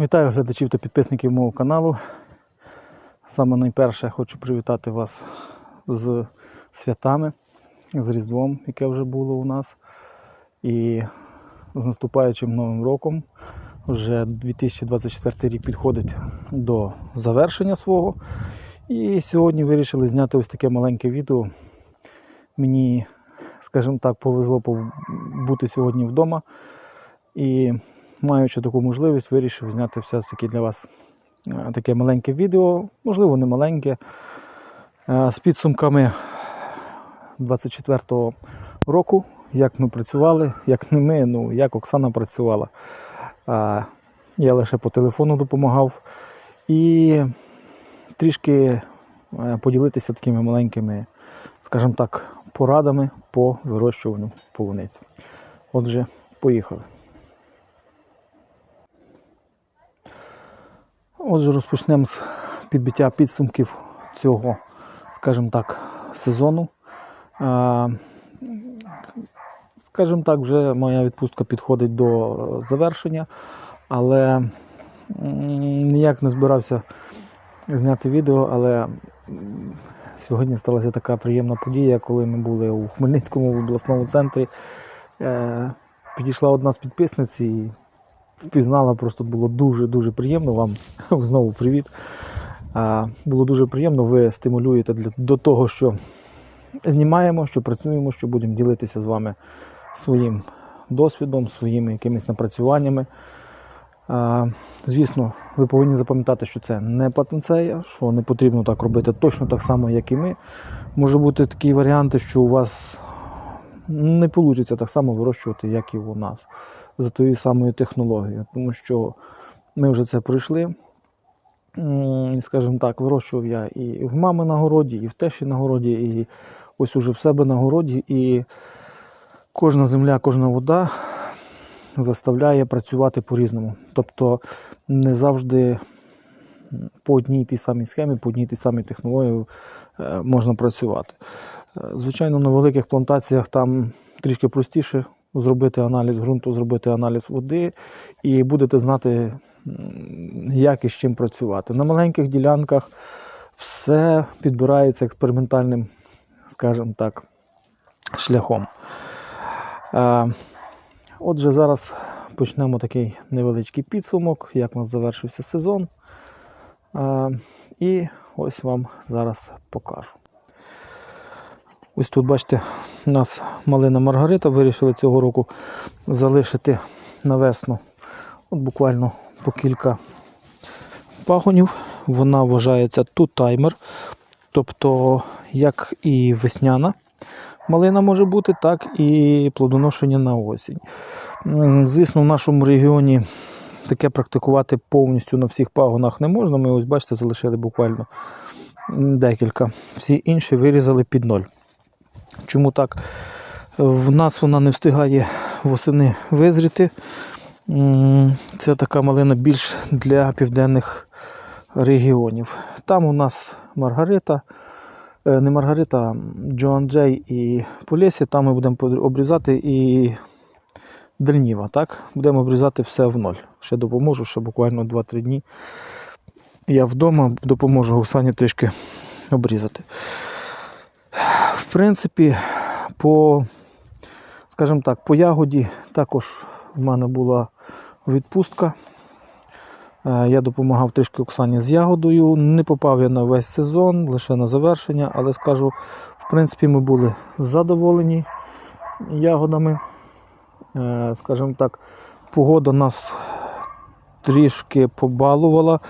Вітаю глядачів та підписників мого каналу. Саме найперше хочу привітати вас з святами, з Різдвом, яке вже було у нас. І з наступаючим новим роком. Вже 2024 рік підходить до завершення свого. І сьогодні вирішили зняти ось таке маленьке відео. Мені, скажімо так, повезло бути сьогодні вдома. І маючи таку можливість, вирішив зняти все-таки для вас е, таке маленьке відео, можливо, не маленьке, е, з підсумками 24-го року, як ми працювали, як не ми, ну як Оксана працювала. Я лише по телефону допомагав. І трішки е, поділитися такими маленькими, скажімо так, порадами по вирощуванню полуниці. Отже, поїхали. Отже, розпочнемо з підбиття підсумків цього, скажімо так, сезону. Скажімо так, вже моя відпустка підходить до завершення, але ніяк не збирався зняти відео, але сьогодні сталася така приємна подія, коли ми були у Хмельницькому в обласному центрі. Е, Підійшла одна з підписниць і впізнала, просто було дуже-дуже приємно вам. Знову привіт. Було дуже приємно, ви стимулюєте для, до того, що знімаємо, що працюємо, що будемо ділитися з вами своїм досвідом, своїми якимись напрацюваннями. Звісно, ви повинні запам'ятати, що це не патенцея, що не потрібно так робити точно так само, як і ми. Може бути такі варіанти, що у вас не вийде так само вирощувати, як і у нас, за тою самою технологією. Тому що ми вже це пройшли. Скажімо так, вирощував я і в мами на городі, і в тещі на городі, і ось уже в себе на городі. І кожна земля, кожна вода заставляє працювати по-різному. Тобто не завжди по одній тій самій схемі, по одній тій самій технології е, можна працювати. Е, Звичайно, на великих плантаціях там трішки простіше зробити аналіз ґрунту, зробити аналіз води, і будете знати, як і з чим працювати. На маленьких ділянках все підбирається експериментальним, скажімо так, шляхом. Е, Отже, зараз почнемо такий невеличкий підсумок, як у нас завершився сезон. Е, І ось вам зараз покажу. Ось тут, бачите, у нас малина Маргарита. Вирішили цього року залишити на весну от буквально по кілька пагонів. Вона вважається тут таймер. Тобто, як і весняна малина може бути, так і плодоношення на осінь. Звісно, в нашому регіоні таке практикувати повністю на всіх пагонах не можна. Ми ось бачите, залишили буквально декілька. Всі інші вирізали під ноль. Чому так? В нас вона не встигає восени визріти. Це така малина більш для південних регіонів. Там у нас Маргарита, е, не Маргарита, а Джоан Джей і Полєсі. Там ми будемо обрізати і Дельніва. Так? Будемо обрізати все в ноль. Ще допоможу, ще буквально 2-3 дні. Я вдома допоможу Оксані трішки обрізати. Принципі, по, скажімо так, по ягоді також в мене була відпустка. Е, Я допомагав трішки Оксані з ягодою. Не попав я на весь сезон, лише на завершення, але скажу, в принципі, ми були задоволені ягодами. Е, Скажімо так, погода нас трішки побалувала.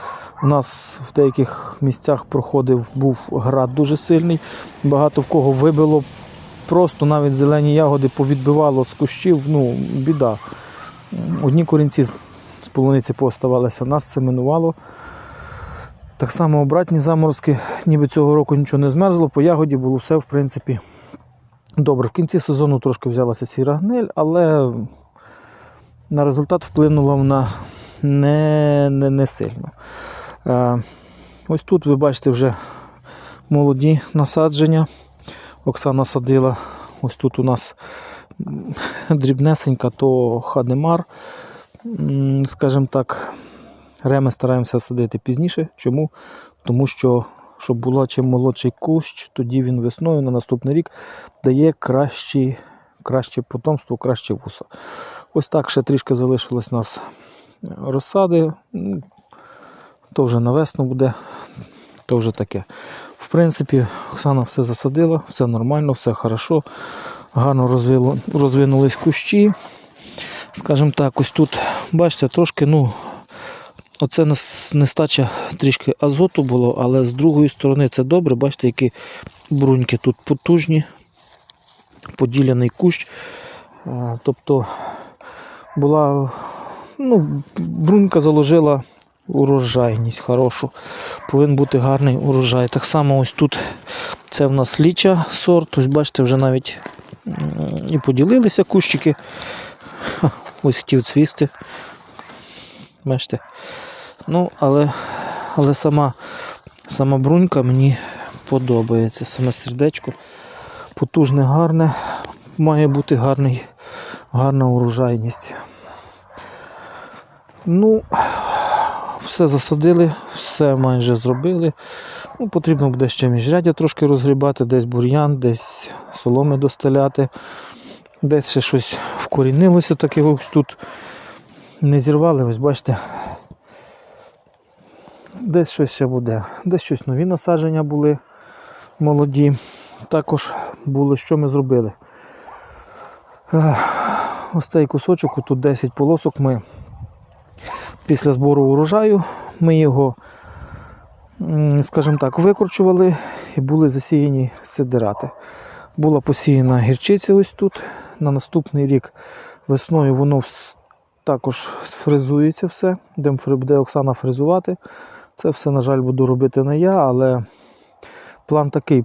У нас в деяких місцях проходив був град дуже сильний. Багато в кого вибило, просто навіть зелені ягоди повідбивало з кущів. Ну, біда. Одні корінці з- полуниці поставалися, нас це минувало. Так само обратні заморозки, ніби цього року нічого не змерзло, по ягоді було все, в принципі, добре. В кінці сезону трошки взялася сіра гниль, але на результат вплинула вона не, не, не сильно. Е, ось тут ви бачите вже молоді насадження. Оксана садила. Ось тут у нас дрібнесенька, то хадемар, скажімо так, Реми стараємося садити пізніше. Чому? Тому що, щоб була чим молодший кущ, тоді він весною на наступний рік дає кращі, краще потомство, краще вуса. Ось так ще трішки залишилось у нас розсади. Ну, То вже на весну буде, то вже таке. В принципі, Оксана все засадила, все нормально, все хорошо. Гарно розвинулись кущі. Скажімо так, ось тут, бачите, трошки, ну, оце нестача трішки азоту було, але з другої сторони це добре. Бачите, які бруньки тут потужні, поділяний кущ. Тобто була, ну, брунька заложила урожайність хорошу. Повинен бути гарний урожай. Так само ось тут це в нас ліча сорт. Ось бачите, вже навіть і поділилися кущики. Ось хотів цвісти. Бачите. Ну, але, але сама, сама брунька мені подобається. Саме сердечко потужне, гарне. Має бути гарний, гарна урожайність. Ну, все засадили, все майже зробили. Ну, потрібно буде ще міжрядя трошки розгрібати, десь бур'ян, десь соломи достеляти, десь ще щось вкорінилося, таке ось тут не зірвали, ось бачите. Десь щось ще буде, десь щось нові насадження були молоді. Також було, що ми зробили. Ось цей кусочок, тут 10 полосок ми після збору урожаю ми його, скажімо так, викорчували і були засіяні сидирати. Була посіяна гірчиця ось тут. На наступний рік весною воно також сфризується все. Буде Оксана фризувати. Це все, на жаль, буду робити не я, але план такий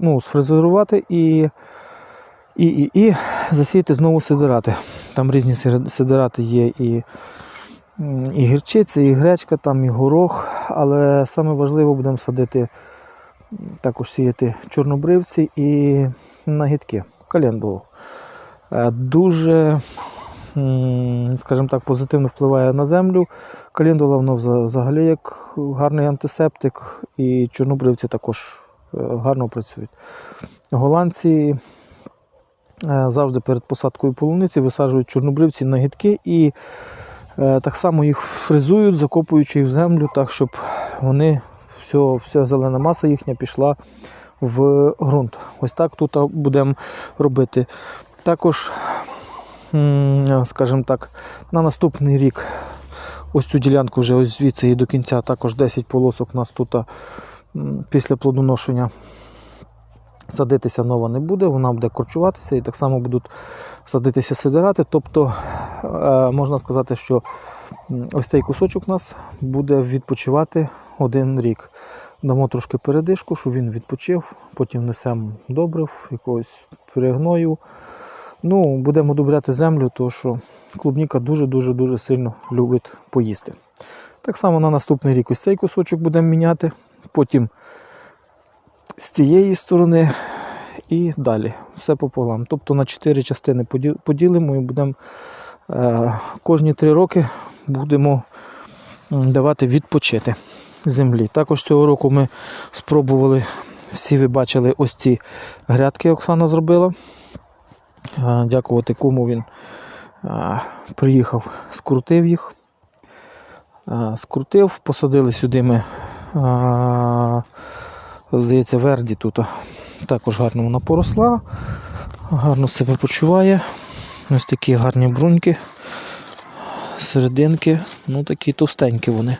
ну, сфрезерувати і, і, і, і засіяти знову сидирати. Там різні сидирати є і, і гірчиця, і гречка, там, і горох. Але саме важливо будемо садити, також сіяти чорнобривці і нагідки, календулу. Е, Дуже, скажімо так, позитивно впливає на землю. Календула воно взагалі як гарний антисептик, і чорнобривці також е, гарно працюють. Голландці е, завжди перед посадкою полуниці висаджують чорнобривці на гідки і так само їх фризують, закопуючи в землю, так щоб вони, все, вся зелена маса їхня пішла в ґрунт. Ось так тут будемо робити. Також, скажімо так, на наступний рік ось цю ділянку вже ось звідси і до кінця також 10 полосок у нас тут після плодоношення садитися нова не буде, вона буде корчуватися і так само будуть садитися сидирати. Тобто е, можна сказати, що ось цей кусочок у нас буде відпочивати один рік. Дамо трошки передишку, щоб він відпочив, потім несемо добрив, якогось перегною. Ну, будемо добряти землю, тому що клубніка дуже-дуже дуже сильно любить поїсти. Так само на наступний рік ось цей кусочок будемо міняти, потім з цієї сторони і далі. Все пополам. Тобто на 4 частини поділимо і будемо е, кожні 3 роки будемо давати відпочити землі. Також цього року ми спробували, всі ви бачили ось ці грядки Оксана зробила. Е, Дякувати кому він е, приїхав, скрутив їх. Скрутив, посадили сюди ми, здається, верді тут. Також гарно вона поросла, гарно себе почуває. Ось такі гарні бруньки, серединки, ну такі товстенькі вони.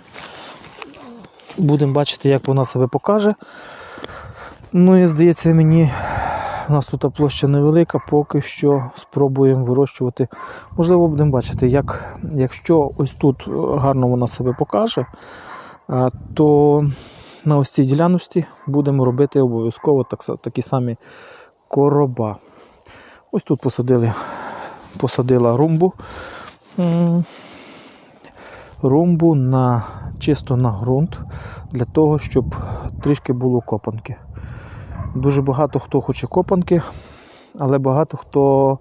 Будемо бачити, як вона себе покаже. Ну і здається мені, у нас тут площа невелика, поки що спробуємо вирощувати. Можливо, будемо бачити, як, якщо ось тут гарно вона себе покаже, то на ось цій діляночці будемо робити обов'язково так, такі самі короба. Ось тут посадили, посадила румбу. Румбу на, чисто на ґрунт для того, щоб трішки було копанки. Дуже багато хто хоче копанки, але багато хто,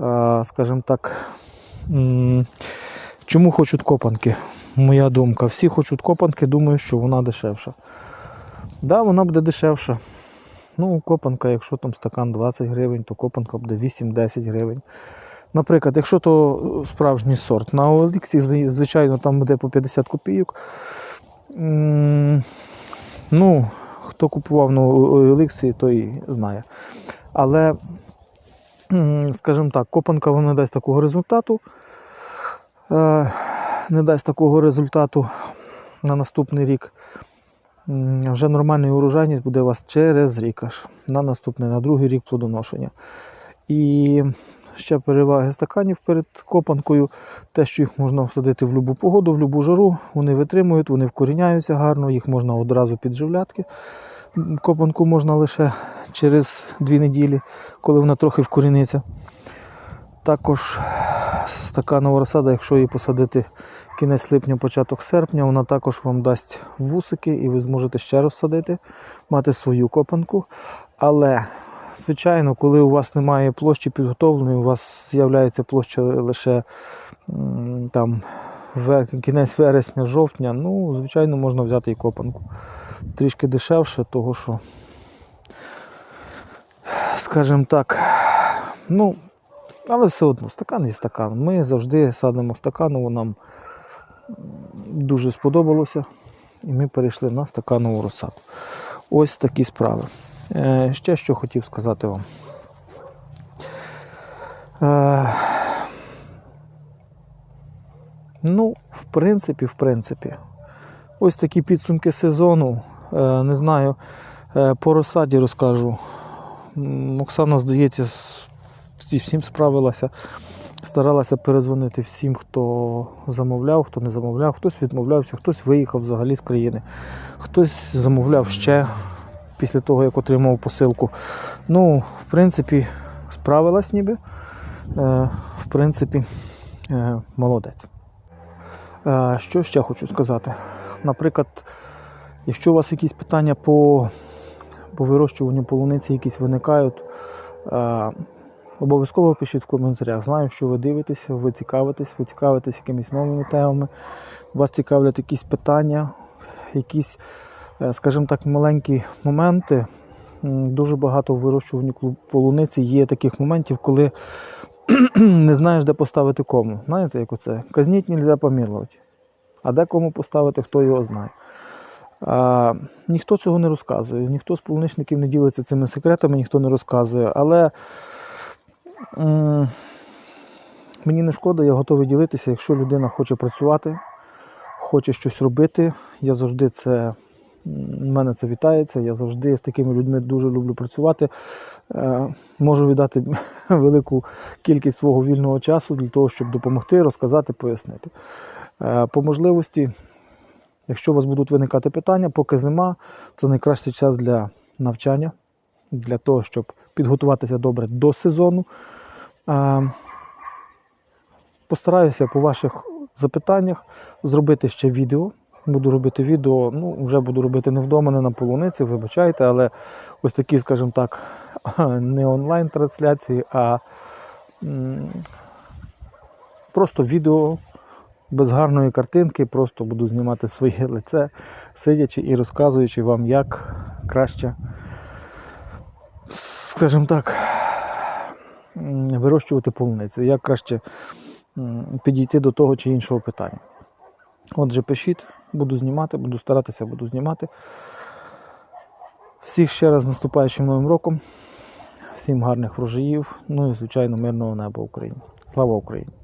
е, скажімо так, чому хочуть копанки? Моя думка. Всі хочуть копанки, думаю, що вона дешевша. Да, вона буде дешевша. Ну, копанка, якщо там стакан 20 гривень, то копанка буде 8-10 гривень. Наприклад, якщо то справжній сорт, на Оліксі, звичайно, там буде по 50 копійок. Ну, хто купував на Оліксі, той знає. Але, скажімо так, копанка вона дасть такого результату. Не дасть такого результату на наступний рік. Вже нормальна урожайність буде у вас через рік аж на наступний, на другий рік плодоношення. І ще переваги стаканів перед копанкою, те, що їх можна всадити в будь-яку погоду, в будь-яку жару, вони витримують, вони вкоріняються гарно, їх можна одразу підживляти. Копанку можна лише через дві неділі, коли вона трохи вкоріниться. Також стаканова розсада, якщо її посадити кінець липня, початок серпня, вона також вам дасть вусики і ви зможете ще розсадити, мати свою копанку. Але, звичайно, коли у вас немає площі підготовленої, у вас з'являється площа лише там, кінець вересня, жовтня, ну, звичайно, можна взяти і копанку. Трішки дешевше, того що, скажімо так, ну, але все одно, стакан є стакан. Ми завжди садимо стаканову, нам дуже сподобалося. І ми перейшли на стаканову розсаду. Ось такі справи. Е, ще що хотів сказати вам. Е, ну, в принципі, в принципі, ось такі підсумки сезону. Е, не знаю, е, по розсаді розкажу. Оксана, здається, всім справилася. Старалася перезвонити всім, хто замовляв, хто не замовляв, хтось відмовлявся, хтось виїхав взагалі з країни, хтось замовляв ще після того, як отримав посилку. Ну, в принципі, справилась ніби. Е, в принципі, е, молодець. Е, що ще хочу сказати? Наприклад, якщо у вас якісь питання по, по вирощуванню полуниці якісь виникають, обов'язково пишіть в коментарях. Знаю, що ви дивитеся, ви цікавитесь, ви цікавитесь якимись новими темами, вас цікавлять якісь питання, якісь, е, скажімо так, маленькі моменти. Дуже багато в вирощуванні полуниці є таких моментів, коли не знаєш, де поставити кому. Знаєте, як оце? Казніть нельзя помилувати. А де кому поставити, хто його знає. А, ніхто цього не розказує, ніхто з полуничників не ділиться цими секретами, ніхто не розказує. Але мені не шкода, я готовий ділитися, якщо людина хоче працювати, хоче щось робити. Я завжди це. Мене це вітається. Я завжди з такими людьми дуже люблю працювати. Е, можу віддати велику кількість свого вільного часу для того, щоб допомогти, розказати, пояснити. Е, по можливості, якщо у вас будуть виникати питання, поки зима, це найкращий час для навчання, для того, щоб підготуватися добре до сезону. Постараюся по ваших запитаннях зробити ще відео. Буду робити відео, ну, вже буду робити не вдома, не на полуниці, вибачайте, але ось такі, скажімо так, не онлайн-трансляції, а просто відео без гарної картинки, просто буду знімати своє лице, сидячи і розказуючи вам, як краще, скажімо так, вирощувати полуницю, як краще підійти до того чи іншого питання. Отже, пишіть, буду знімати, буду старатися, буду знімати. Всіх ще раз з наступаючим новим роком. Всім гарних врожаїв. Ну і, звичайно, мирного неба Україні. Слава Україні!